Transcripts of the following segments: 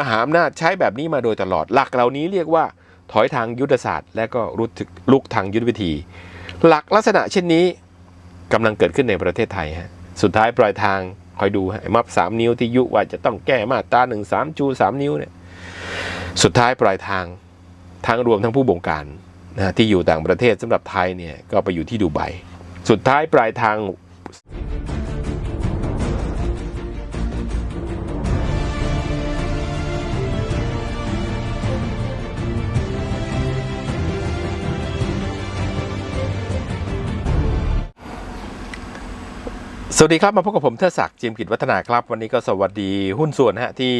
มหาอำนาจใช้แบบนี้มาโดยตลอด หลักเหล่านี้เรียกว่า ถอยทางยุทธศาสตร์ และก็รุดลุกทางยุทธวิธี หลักลักษณะเช่นนี้กำลังเกิดขึ้นในประเทศไทยฮะสุดท้ายปลายทางคอยดูฮะไอ้มับสามนิ้วที่ยุว่าจะต้องแก้มาตราหนึ่งสามจูสามนิ้วเนี่ยสุดท้ายปลายทางทั้งรวมทั้งผู้บงการนะฮะที่อยู่ต่างประเทศสำหรับไทยเนี่ยก็ไปอยู่ที่ดูไบสุดท้ายปลายทาง สวัสดีครับ มาพบกับผมเทอศักดิ์จิมกิจวัฒนาครับ วันนี้ก็สวัสดีหุ้นส่วนฮะที่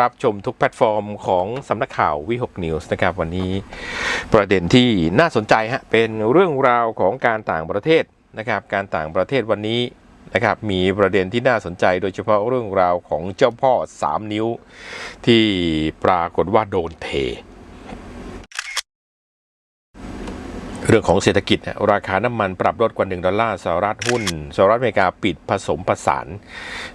รับชมทุกแพลตฟอร์มของสำนักข่าววิหกนิวส์นะครับ วันนี้ประเด็นที่น่าสนใจฮะเป็นเรื่องราวของการต่างประเทศนะครับ การต่างประเทศวันนี้นะครับมีประเด็นที่น่าสนใจโดยเฉพาะเรื่องราวของเจ้าพ่อ 3 นิ้ว ที่ปรากฏว่าโดนเท เรื่องของเศรษฐกิจนะราคาน้ำมันปรับลดกว่า 1 ดอลลาร์สหรัฐหุ้นสหรัฐอเมริกาปิดผสมผสาน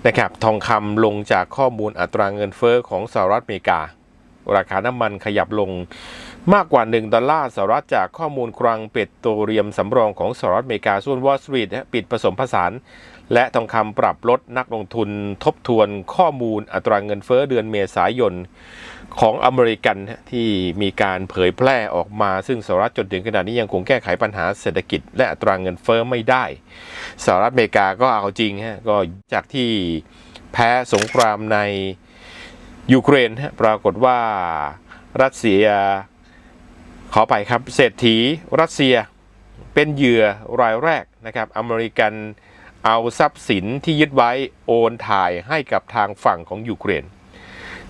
นะครับทองคำลงจากข้อมูลอัตราเงินเฟอ้อของสหรัฐอเมริกา ราคาน้ำมันขยับลงมากกว่า 1 ดอลลาร์สหรัฐจากข้อมูลคลังเป็โตรเลียมสำรองของสหรัฐอเมริกาส่วนวอลล์สตรีทปิดผสมผสาน และทองคำปรับลดนักลงทุน ทบทวนข้อมูลอัตราเงินเฟ้อเดือนเมษายน ของอเมริกันที่มีการเผยแพร่ออกมาซึ่งสหรัฐจนถึงขณะนี้ยังคงแก้ไขปัญหาเศรษฐกิจ และอัตราเงินเฟ้อไม่ได้สหรัฐอเมริกาก็เอาจริงฮะก็จากที่แพ้สงครามในยูเครนปรากฏว่ารัสเซียขอไปครับเศรษฐีรัสเซียเป็นเหยื่อรายแรกนะครับอเมริกันเอาทรัพย์สินที่ยึดไว้โอนถ่ายให้กับทางฝั่งของยูเครน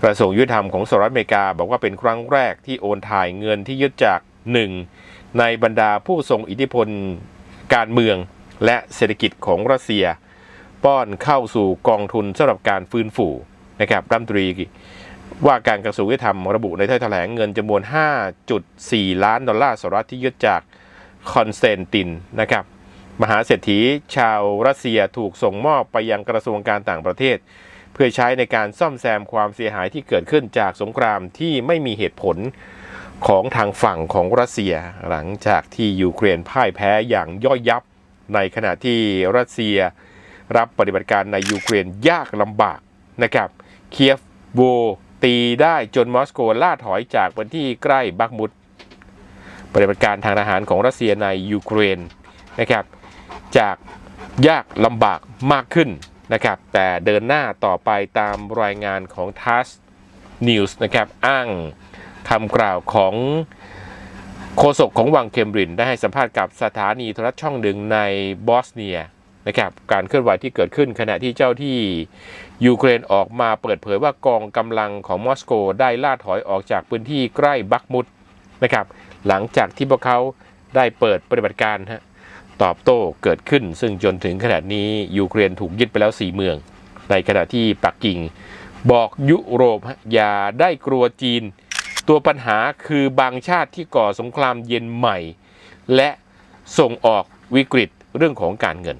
กระทรวงยุติธรรมของสหรัฐอเมริกาบอกว่าเป็นครั้งแรกที่โอนถ่ายเงินที่ยึดจากหนึ่งในบรรดาผู้ทรงอิทธิพลการเมืองและเศรษฐกิจของรัสเซีย ป้อนเข้าสู่กองทุนสำหรับการฟื้นฟูนะครับรัฐมนตรีว่าการกระทรวงยุติธรรมระบุในถ้อยแถลงเงินจำนวน 5.4 ล้านดอลลาร์สหรัฐที่ยึดจากคอนสแตนตินนะครับมหาเศรษฐีชาวรัสเซียถูกส่งมอบไปยังกระทรวงการต่างประเทศ พื่อใช้ในการซ่อมแซมความเสียหายที่เกิดขึ้นจากสงครามที่ไม่มีเหตุผลของทางฝั่งของรัสเซีย หลังจากที่ยูเครนพ่ายแพ้อย่างย่อยยับ ในขณะที่รัสเซียรับปฏิบัติการในยูเครนยากลำบากนะครับเคียฟโวตีได้จนมอสโกล่าถอยจากพื้นที่ใกล้บักมุดปฏิบัติการทางทหารของรัสเซียในยูเครนนะครับจากยากลำบากมากขึ้น นะครับ แต่เดินหน้าต่อไปตามรายงานของ TASS News นะครับ อ้างคำกล่าวของโฆษกของวังเคมบรินได้ให้สัมภาษณ์กับสถานีโทรทัศน์ช่องหนึ่งในบอสเนียนะครับการเคลื่อนไหวที่เกิดขึ้นขณะที่เจ้าที่ยูเครนออกมาเปิดเผยว่ากองกำลังของมอสโกได้ล่าถอยออกจากพื้นที่ใกล้บักมุดนะครับหลังจากที่พวกเขาได้เปิดปฏิบัติการฮะ ตอบโต้เกิดขึ้น ซึ่งจนถึงขณะนี้ยูเครนถูกยึดไปแล้ว 4 เมือง ในขณะที่ปักกิ่ง บอกยุโรปอย่าได้กลัวจีน ตัวปัญหาคือบางชาติที่ก่อสงครามเย็นใหม่ และส่งออกวิกฤตเรื่องของการเงิน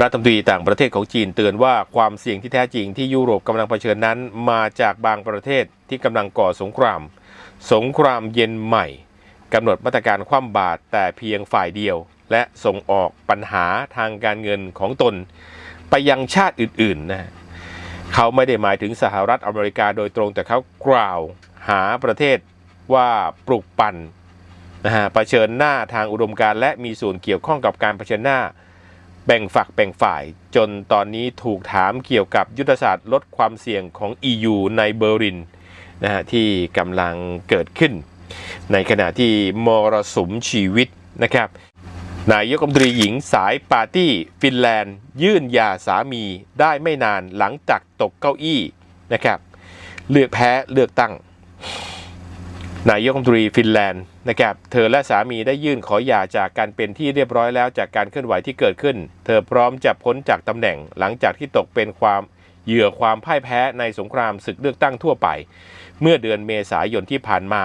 รัฐมนตรีต่างประเทศของจีนเตือนว่าความเสี่ยงที่แท้จริงที่ยุโรปกำลังเผชิญนั้น มาจากบางประเทศที่กำลังก่อสงคราม สงครามเย็นใหม่ กำหนดมาตรการคว่ำบาตรแต่เพียงฝ่ายเดียว และส่งออกปัญหาทางการเงินของตน ไปยังชาติอื่นๆนะเขาไม่ได้หมายถึงสหรัฐอเมริกาโดยตรงแต่เขากล่าวหาประเทศว่าปลุกปั่นนะฮะเผชิญหน้าทางอุดมการและมีส่วนเกี่ยวข้องกับการเผชิญหน้า แบ่งฝักแบ่งฝ่าย จนตอนนี้ถูกถามเกี่ยวกับยุทธศาสตร์ลดความเสี่ยงของ EU ในเบอร์ลินนะฮะที่กำลังเกิดขึ้น ในขณะที่มรสุมชีวิตนะครับนายกรัฐมนตรีหญิงสายปาร์ตี้ฟินแลนด์ ยื่นยาสามีได้ไม่นานหลังจากตกเก้าอี้นะครับเลือกแพ้เลือกตั้ง นายกรัฐมนตรีฟินแลนด์นะครับเธอและสามีได้ยื่นขอหย่าจากการเป็นที่เรียบร้อยแล้วจากการเคลื่อนไหวที่เกิดขึ้น เธอพร้อมจะพ้นจากตำแหน่งหลังจากที่ตกเป็นความเหยื่อความพ่ายแพ้ในสงครามศึกเลือกตั้งทั่วไป เมื่อเดือนเมษายนที่ผ่านมา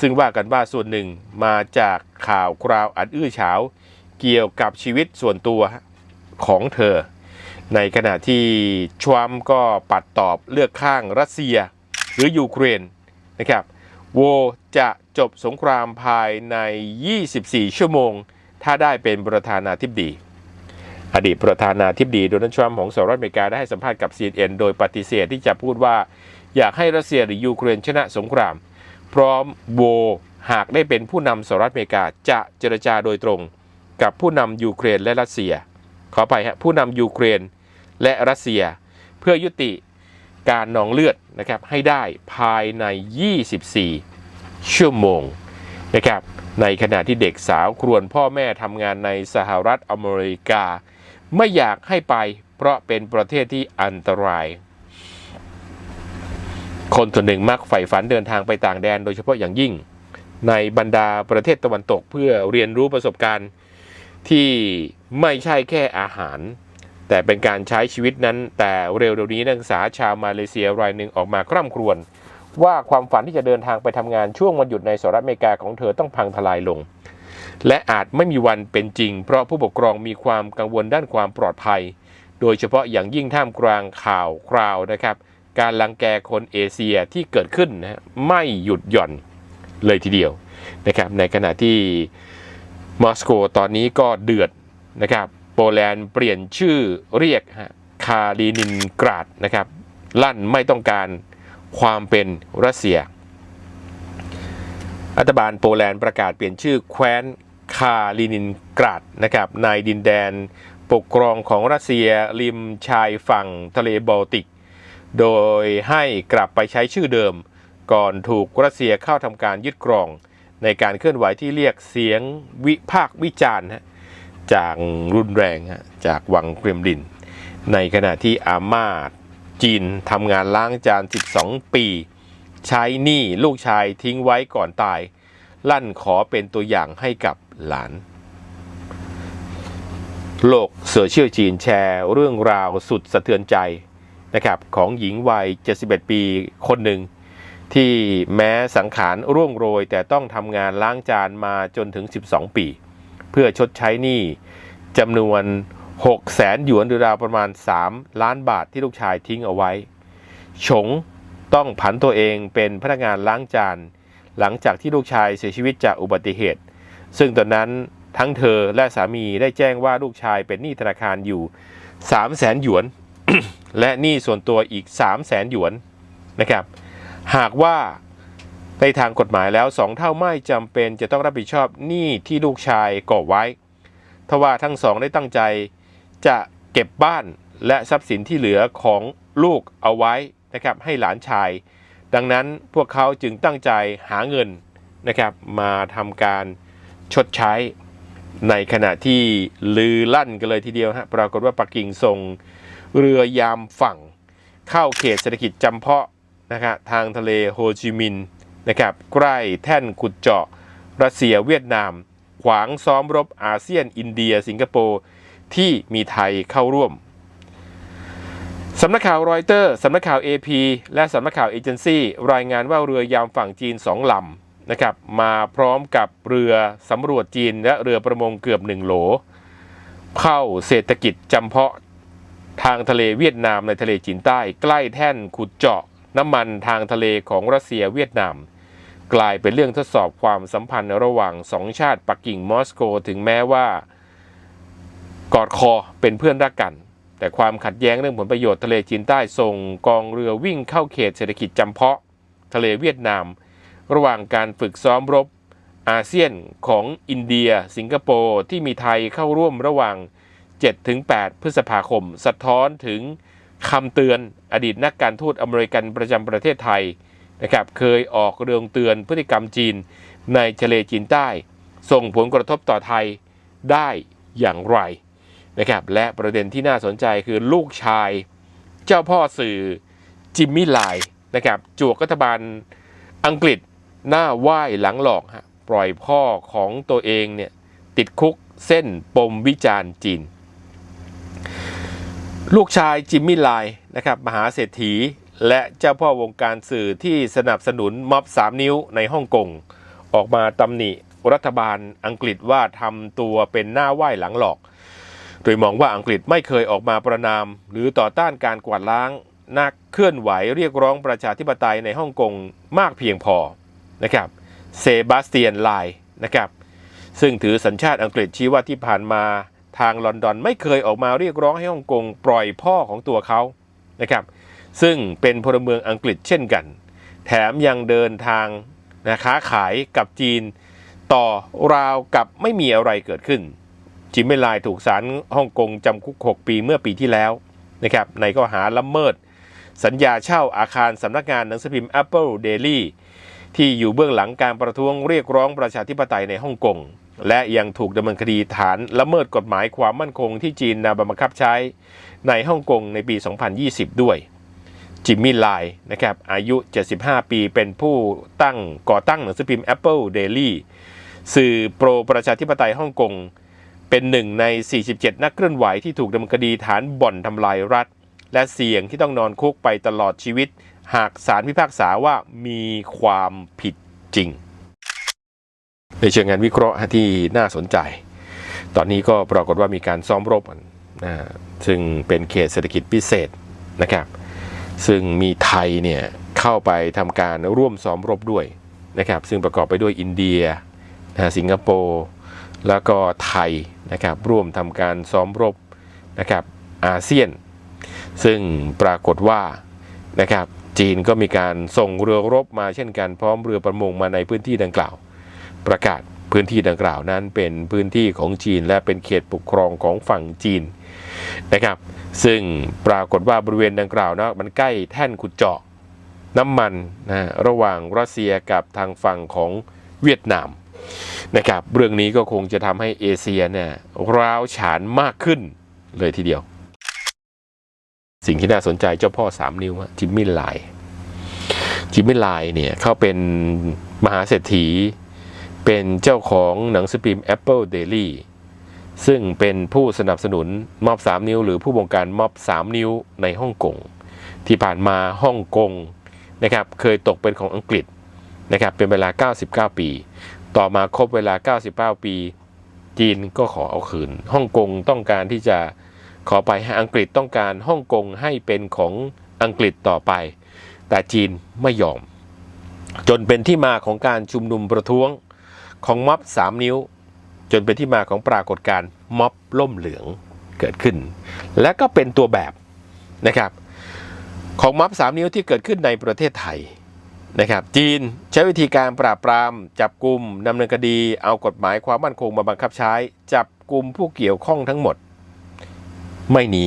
ซึ่งว่ากันว่าส่วนหนึ่งมาจากข่าวคราวอันอื้อฉาว เกี่ยวกับชีวิตส่วนตัวของเธอ ในขณะที่ทรัมก็ปัดตอบเลือกข้างรัสเซีย หรือยูเครนนะครับโวจะจบสงครามภายใน 24 ชั่วโมง ถ้าได้เป็นประธานาธิบดี อดีตประธานาธิบดีโดนัลด์ทรัมป์ของสหรัฐอเมริกาได้ให้สัมภาษณ์กับ CNN โดยปฏิเสธที่จะพูดว่าอยากให้รัสเซียหรือยูเครนชนะสงคราม พร้อมโวหากได้เป็นผู้นำสหรัฐอเมริกาจะเจรจาโดยตรง กับผู้นำยูเครนและรัสเซีย ขอไปฮะผู้นำยูเครนและรัสเซีย เพื่อยุติการนองเลือดนะครับให้ได้ภายใน 24 ชั่วโมงนะครับในขณะที่เด็กสาวครวญพ่อแม่ทำงานในสหรัฐอเมริกา ไม่อยากให้ไปเพราะเป็นประเทศที่อันตราย คนส่วนหนึ่งมักใฝ่ฝันเดินทางไปต่างแดนโดยเฉพาะอย่างยิ่ง ในบรรดาประเทศตะวันตกเพื่อเรียนรู้ประสบการณ์ที่ไม่ใช่แค่อาหาร แต่เป็นการใช้ชีวิตนั้น แต่เร็วๆนี้นักศึกษาชาวมาเลเซียรายหนึ่งออกมาคร่ำครวญว่าความฝันที่จะเดินทางไปทำงานช่วงวันหยุดในสหรัฐอเมริกาของเธอต้องพังทลายลง และอาจไม่มีวันเป็นจริง เพราะผู้ปกครองมีความกังวลด้านความปลอดภัย โดยเฉพาะอย่างยิ่งท่ามกลางข่าวคราวนะครับ การลังแกคนเอเชียที่เกิดขึ้นนะฮะไม่หยุดหย่อนเลยทีเดียวนะครับในขณะที่มอสโกตอนนี้ก็เดือดนะครับโปแลนด์เปลี่ยนชื่อเรียกคาลินินกราดนะครับลั่นไม่ต้องการความเป็นรัสเซีย รัฐบาลโปแลนด์ประกาศเปลี่ยนชื่อแคว้นคาลินินกราดนะครับในดินแดนปกครองของรัสเซียริมชายฝั่งทะเลบอลติก โดยให้กลับไปใช้ชื่อเดิม ก่อนถูกรัสเซียเข้าทำการยึดครอง ในการเคลื่อนไหวที่เรียกเสียงวิพากษ์วิจารณ์จากรุนแรงจากวังเครมลิน ในขณะที่อาม่าจีนทำงานล้างจาน 12 ปี ใช้หนี้ลูกชายทิ้งไว้ก่อนตาย ลั่นขอเป็นตัวอย่างให้กับหลาน โลกโซเชียลจีนแชร์เรื่องราวสุดสะเทือนใจ นะครับของหญิงวัย 71 ปีคนหนึ่ง ที่แม้สังขารร่วงโรย แต่ต้องทำงานล้างจานมาจนถึง 12 ปี เพื่อชดใช้หนี้จำนวน6แสนหยวนหรือราวประมาณ 3 ล้านบาทที่ลูกชายทิ้งเอาไว้ ฉงต้องผันตัวเองเป็นพนักงานล้างจาน หลังจากที่ลูกชายเสียชีวิตจากอุบัติเหตุ ซึ่งตอนนั้นทั้งเธอและสามีได้แจ้งว่าลูกชายเป็นหนี้ธนาคารอยู่3แสนหยวน และหนี้ส่วนตัวอีก3แสนหยวนนะครับ หากว่าในทางกฎหมายแล้วสองเท่าไม่จำเป็นจะต้องรับผิดชอบหนี้ที่ลูกชายก่อไว้ ทว่าทั้งสองได้ตั้งใจจะเก็บบ้านและทรัพย์สินที่เหลือของลูกเอาไว้นะครับให้หลานชาย ดังนั้นพวกเขาจึงตั้งใจหาเงินนะครับมาทำการชดใช้ในขณะที่ลือลั่นกันเลยทีเดียวฮะปรากฏว่าปักกิ่งส่ง เรือยามฝั่ง เข้าเขตเศรษฐกิจจำเพาะนะครับทางทะเลโฮจิมินห์นะครับใกล้แท่นขุดเจาะรัสเซียเวียดนาม ขวางซ้อมรบอาเซียน อินเดีย สิงคโปร์ที่มีไทยเข้าร่วมสำนักข่าวรอยเตอร์สำนักข่าว AP และสำนักข่าวเอเจนซี่รายงานว่าเรือยามฝั่งจีนสองลำนะครับมาพร้อมกับเรือสำรวจจีนและเรือประมงเกือบหนึ่งโหล เข้าเศรษฐกิจจำเพาะ ทางทะเลเวียดนามในทะเลจีนใต้ ใกล้แท่นขุดเจาะน้ำมันทางทะเลของรัสเซียเวียดนาม กลายเป็นเรื่องทดสอบความสัมพันธ์ระหว่างสองชาติปักกิ่งมอสโกถึงแม้ว่ากอดคอเป็นเพื่อนรักกัน แต่ความขัดแย้งเรื่องผลประโยชน์ทะเลจีนใต้ส่งกองเรือวิ่งเข้าเขตเศรษฐกิจจำเพาะ ทะเลเวียดนาม ระหว่างการฝึกซ้อมรบอาเซียนของอินเดีย สิงคโปร์ที่มีไทยเข้าร่วมระหว่าง 7-8 พฤษภาคม สะท้อนถึงคำเตือนอดีตนักการทูตอเมริกันประจำประเทศไทยนะครับเคยออกเรื่องเตือนพฤติกรรมจีนในทะเลจีนใต้ ส่งผลกระทบต่อไทยได้อย่างไรนะครับและประเด็นที่น่าสนใจคือลูกชายเจ้าพ่อสื่อจิมมี่ไลน์นะครับจวกรัฐบาลอังกฤษหน้าไหว้หลังหลอกฮะปล่อยพ่อของตัวเองเนี่ยติดคุกเส้นปมวิจารณ์จีน ลูกชายจิมมี่ไลน์นะครับมหาเศรษฐี และเจ้าพ่อวงการสื่อที่สนับสนุนม็อบ 3 นิ้วในฮ่องกงออกมาตำหนิรัฐบาลอังกฤษว่าทำตัวเป็นหน้าไหว้หลังหลอก โดยมองว่าอังกฤษไม่เคยออกมาประนาม หรือต่อต้านการกวาดล้าง นักเคลื่อนไหวเรียกร้องประชาธิปไตยในฮ่องกงมากเพียงพอนะครับเซบาสเตียนไลน์นะครับซึ่งถือสัญชาติอังกฤษชี้ว่าที่ผ่านมา ทางลอนดอนไม่เคยออกมาเรียกร้องให้ฮ่องกงปล่อยพ่อของตัวเขานะครับซึ่งเป็นพลเมืองอังกฤษเช่นกัน แถมยังเดินทางนะค้าขายกับจีน ต่อราวกับไม่มีอะไรเกิดขึ้น จิมเมลายถูกศาลฮ่องกงจำคุก 6 ปีเมื่อปีที่แล้วนะครับในข้อหาละเมิด สัญญาเช่าอาคารสำนักงานหนังสือพิมพ์ Apple Daily ที่อยู่เบื้องหลังการประท้วงเรียกร้องประชาธิปไตยในฮ่องกง และยังถูกดำเนินคดีฐานละเมิดกฎหมายความมั่นคงที่จีนนำมาบังคับใช้ในฮ่องกงในปี 2020 ด้วย จิมมี่ไลน์นะครับอายุ 75 ปีเป็นผู้ตั้งก่อตั้งหนังสือพิมพ์ Apple Daily สื่อโปรประชาธิปไตยฮ่องกงเป็นหนึ่งใน 47 นักเคลื่อนไหวที่ถูกดำเนินคดีฐานบ่อนทำลายรัฐ และเสี่ยงที่ต้องนอนคุกไปตลอดชีวิต หากศาลพิพากษาว่ามีความผิดจริง ในเชิงงานวิเคราะห์ที่น่าสนใจ ตอนนี้ก็ปรากฏว่ามีการซ้อมรบนนะซึ่งเป็นเขตเศรษฐกิจพิเศษนะครับ ซึ่งมีไทยเนี่ยเข้าไปทำการร่วมซ้อมรบด้วยนะครับ ซึ่งประกอบไปด้วยอินเดียนะสิงคโปร์แล้วก็ไทยนะครับร่วมทำการซ้อมรบนะครับอาเซียน ซึ่งปรากฏว่านะครับจีนก็มีการส่งเรือรบมาเช่นกันพร้อมเรือประมงมาในพื้นที่ดังกล่าว ประกาศพื้นที่ดังกล่าวนั้นเป็นพื้นที่ของจีนและเป็นเขตปกครองของฝั่งจีนนะครับ ซึ่งปรากฏว่าบริเวณดังกล่าวนะมันใกล้แท่นขุดเจาะน้ำมันนะระหว่างรัสเซียกับทางฝั่งของเวียดนามนะครับเรื่องนี้ก็คงจะทำให้เอเชียเนี่ยร้าวฉานมากขึ้นเลยทีเดียว สิ่งที่น่าสนใจเจ้าพ่อสามนิ้วจิมมี่ไลน์จิมมี่ไลน์เนี่ยเขาเป็นมหาเศรษฐี เป็นเจ้าของหนังสือพิมพ์ Apple Daily ซึ่งเป็นผู้สนับสนุนม็อบ 3 นิ้ว หรือผู้บงการม็อบ 3 นิ้วในฮ่องกงที่ผ่านมาฮ่องกงนะครับเคยตกเป็นของอังกฤษนะครับเป็นเวลา 99 ปี ต่อมาครบเวลา 99 ปี จีนก็ขอเอาคืนฮ่องกงต้องการที่จะขอไปให้อังกฤษต้องการฮ่องกงให้เป็นของอังกฤษต่อไป แต่จีนไม่ยอม จนเป็นที่มาของการชุมนุมประท้วง ของม็อบ 3 นิ้ว จนเป็นที่มาของปรากฏการณ์ม็อบล่มเหลืองเกิดขึ้น และก็เป็นตัวแบบนะครับของม็อบ 3 นิ้วที่เกิดขึ้นในประเทศไทยนะครับจีนใช้วิธีการปราบปราม จับกลุ่มดำเนินคดี เอากฎหมายความมั่นคงมาบังคับใช้ จับกลุ่มผู้เกี่ยวข้องทั้งหมด ไม่หนี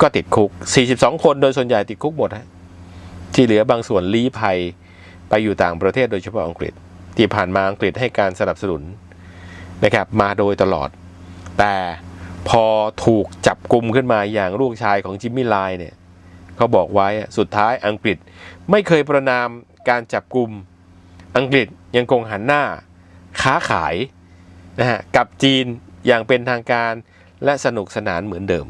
ก็ติดคุก 42 คนโดยส่วนใหญ่ติดคุกหมดฮะที่เหลือบางส่วนลี้ภัยไปอยู่ต่างประเทศโดยเฉพาะอังกฤษ ที่ผ่านมาอังกฤษให้การสนับสนุนนะครับมาโดยตลอด แต่พอถูกจับกลุ่มขึ้นมาอย่างลูกชายของจิมมี่ไลน์เนี่ยเขาบอกไว้สุดท้ายอังกฤษไม่เคยประนามการจับกลุ่มอังกฤษยังคงหันหน้าค้าขายนะฮะกับจีนอย่างเป็นทางการและสนุกสนานเหมือนเดิม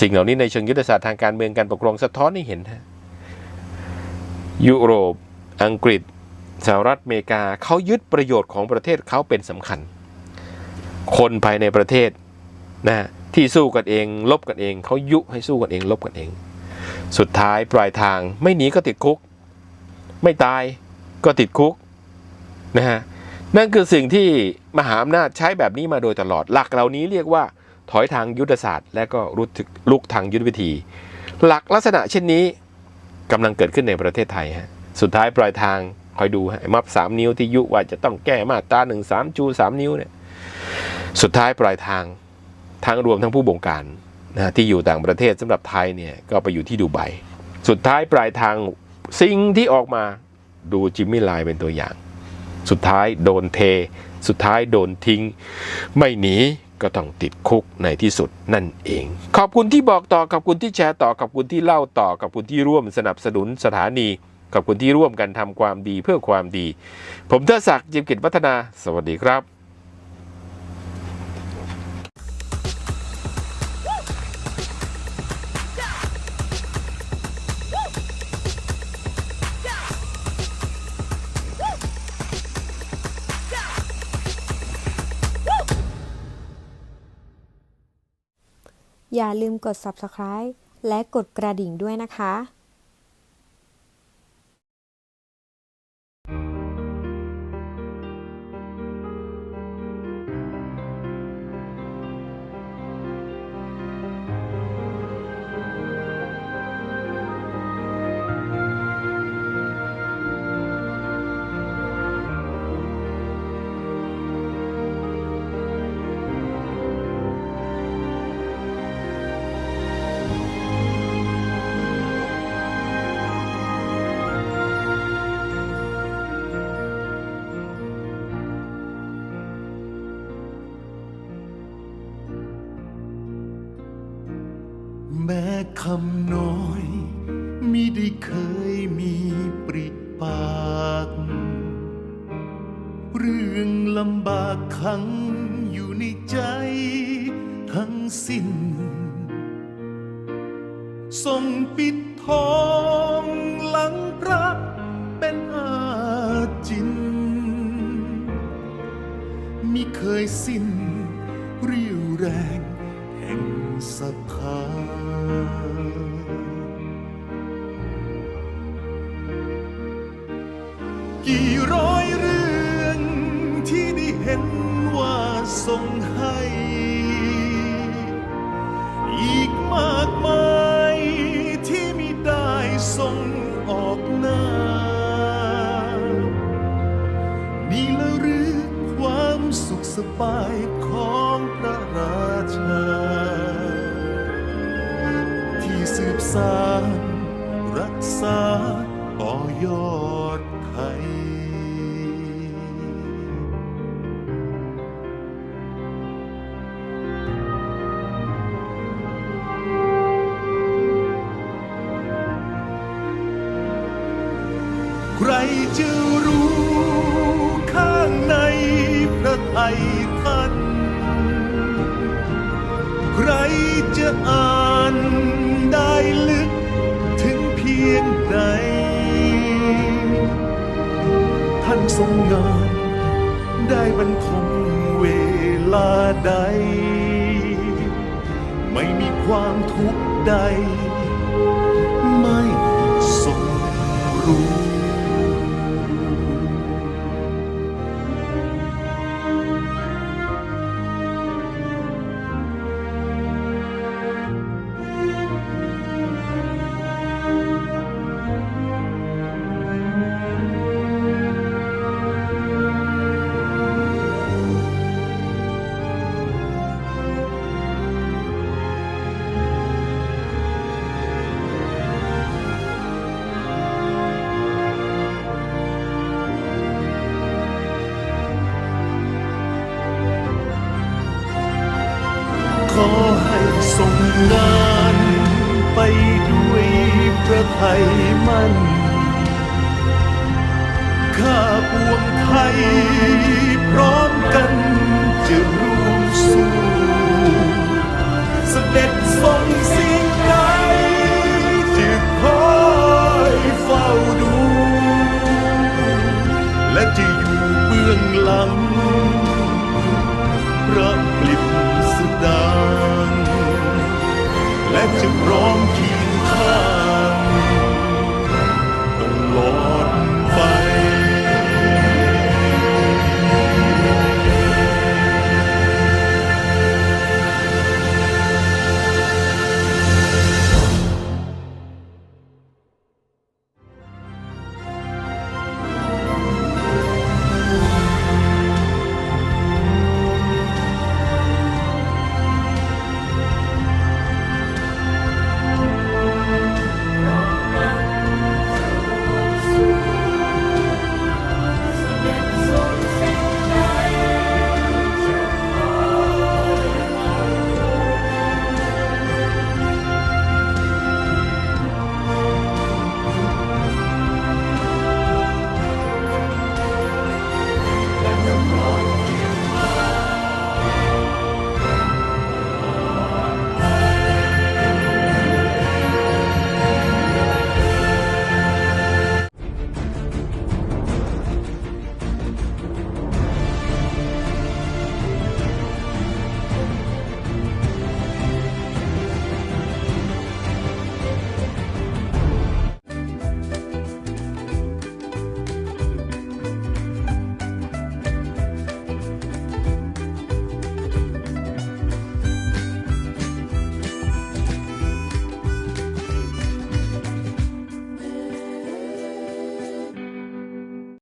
สิ่งเหล่านี้ในเชิงยุทธศาสตร์ทางการเมืองการปกครองสะท้อนให้เห็นฮะยุโรป อังกฤษ สหรัฐอเมริกาเขายึดประโยชน์ของประเทศเขาเป็นสำคัญ คนภายในประเทศนะที่สู้กันเองลบกันเองเขายุให้สู้กันเองลบกันเอง สุดท้ายปลายทางไม่หนีก็ติดคุก ไม่ตายก็ติดคุกนะฮะนั่นคือสิ่งที่มหาอำนาจใช้แบบนี้มาโดยตลอด หลักเหล่านี้เรียกว่าถอยทางยุทธศาสตร์ และก็รุกลุกทางยุทธวิธี หลักลักษณะเช่นนี้กำลังเกิดขึ้นในประเทศไทยฮะสุดท้ายปลายทาง คอยดูฮะไอ้มับสามนิ้วที่ยุว่าจะต้องแก้มาตราหนึ่งสามจูสามนิ้วเนี่ยสุดท้ายปลายทางทั้งรวมทั้งผู้บงการนะที่อยู่ต่างประเทศสำหรับไทยเนี่ยก็ไปอยู่ที่ดูไบสุดท้ายปลายทางสิ่งที่ออกมาดูจิมมี่ไลน์เป็นตัวอย่าง สุดท้ายโดนเท สุดท้ายโดนทิ้ง ไม่หนีก็ต้องติดคุกในที่สุดนั่นเอง ขอบคุณที่บอกต่อขอบคุณที่แชร์ต่อขอบคุณที่เล่าต่อขอบคุณที่ร่วมสนับสนุนสถานี ขอบคุณที่ร่วมกันทำความดีเพื่อความดี ผมเทดศักดิ์จิมกิจวัฒนา สวัสดีครับอย่าลืมกด subscribe และกดกระดิ่งด้วยนะคะ อยู่ในใจทั้งสิ้นทรงปิดทองหลังพระเป็นอาจินมิเคยสิ้นเรี่ยวแรงแห่งศรัทธา ส่งให้ อีกมากมายที่มิได้ส่งออกหน้า นี่ละหรือความสุขสบายของพระราชา ที่สืบสานรักษาต่อยอด จะอ่านได้ลึกถึงเพียงใดท่านทรงงานได้บรรทมเวลาใด ไม่มีความทุกข์ใด ไม่ทรงรู้ love.